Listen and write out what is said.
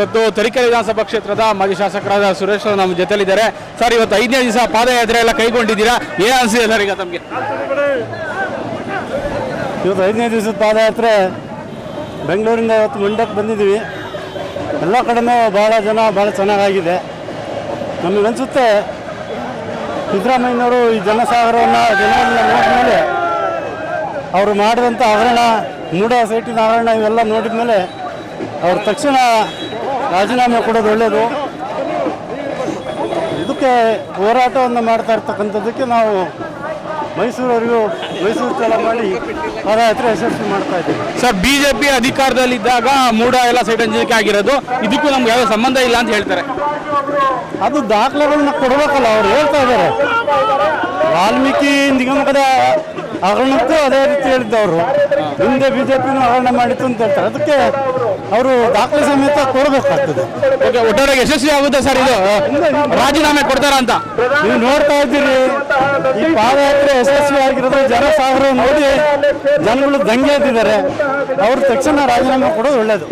ಇವತ್ತು ತರೀಕೆರೆ ವಿಧಾನಸಭಾ ಕ್ಷೇತ್ರದ ಮಾಜಿ ಶಾಸಕರಾದ ಸುರೇಶ್ ನಮ್ಮ ಜೊತೆಲಿದ್ದಾರೆ ಸರ್, ಇವತ್ತು ಐದನೇ ದಿವಸ ಪಾದಯಾತ್ರೆ ಎಲ್ಲ ಕೈಗೊಂಡಿದ್ದೀರಾ? ಏನು ಅನಿಸಿದೆ ಸರ್ ಈಗ ತಮಗೆ? ಇವತ್ತು ಐದನೇ ದಿವಸದ ಪಾದಯಾತ್ರೆ ಬೆಂಗಳೂರಿಂದ ಇವತ್ತು ಮಂಡ್ಯಕ್ಕೆ ಬಂದಿದ್ದೀವಿ. ಎಲ್ಲ ಕಡೆನೂ ಭಾಳ ಜನ ಭಾಳ ಚೆನ್ನಾಗಾಗಿದೆ. ನಮಗನ್ಸುತ್ತೆ ಸಿದ್ದರಾಮಯ್ಯನವರು ಈ ಜನಸಾಗರವನ್ನು ನೋಡಿದ ನೋಡಿದ್ಮೇಲೆ ಅವರು ಮಾಡಿದಂಥ ಹಗರಣ, ಮೂಡ, ಸೈಟಿನ ಹಗರಣ ಇವೆಲ್ಲ ನೋಡಿದ ಮೇಲೆ ಅವ್ರು ತಕ್ಷಣ ರಾಜೀನಾಮೆ ಕೊಡೋದು ಒಳ್ಳೆಯದು ಇದಕ್ಕೆ ಹೋರಾಟವನ್ನು ಮಾಡ್ತಾ ಇರ್ತಕ್ಕಂಥದ್ದಕ್ಕೆ ನಾವು ಮೈಸೂರವರಿಗೂ ಮೈಸೂರು ಸ್ಥಳ ಮಾಡಿ ಪದಯಾತ್ರೆ ಯಶಸ್ವಿ ಮಾಡ್ತಾ ಇದ್ದೀವಿ. ಸರ್ ಬಿಜೆಪಿ ಅಧಿಕಾರದಲ್ಲಿದ್ದಾಗ ಮೂಡ ಎಲ್ಲ ಸೈಟ್ ಹಂಚಿಕೆ ಆಗಿರೋದು. ಇದಕ್ಕೂ ನಮ್ಗೆ ಯಾವುದೇ ಸಂಬಂಧ ಇಲ್ಲ ಅಂತ ಹೇಳ್ತಾರೆ. ಅದು ದಾಖಲೆಗಳನ್ನ ಕೊಡಬೇಕಲ್ಲ ಅವ್ರು ಹೇಳ್ತಾ ಇದ್ದಾರೆ. ವಾಲ್ಮೀಕಿ ನಿಗಮದ ಹಗರಣಕ್ಕೂ ಅದೇ ರೀತಿ ಹೇಳಿದ್ದವರು. ಹಿಂದೆ ಬಿಜೆಪಿನೂ ಹಗರಣ ಮಾಡಿತ್ತು ಅಂತ ಹೇಳ್ತಾರೆ. ಅದಕ್ಕೆ ಅವರು ದಾಖಲೆ ಸಮೇತ ಕೊಡಬೇಕಾಗ್ತದೆ. ಓಕೆ ಒಟ್ಟಾರೆ ಯಶಸ್ವಿ ಆಗುತ್ತೆ ಸರ್ ಇದು? ರಾಜೀನಾಮೆ ಕೊಡ್ತಾರ ಅಂತ? ನೀವು ನೋಡ್ತಾ ಇದ್ದೀರಿ ಈ ಪಾದಯಾತ್ರೆ ಯಶಸ್ವಿ ಆಗಿರೋದು ಜನಸಾಗರ ನೋಡಿ ಜನಗಳು ದಂಗೆ ಎದ್ದಿದ್ದಾರೆ. ಅವರು ತಕ್ಷಣ ರಾಜೀನಾಮೆ ಕೊಡೋದು ಒಳ್ಳೇದು.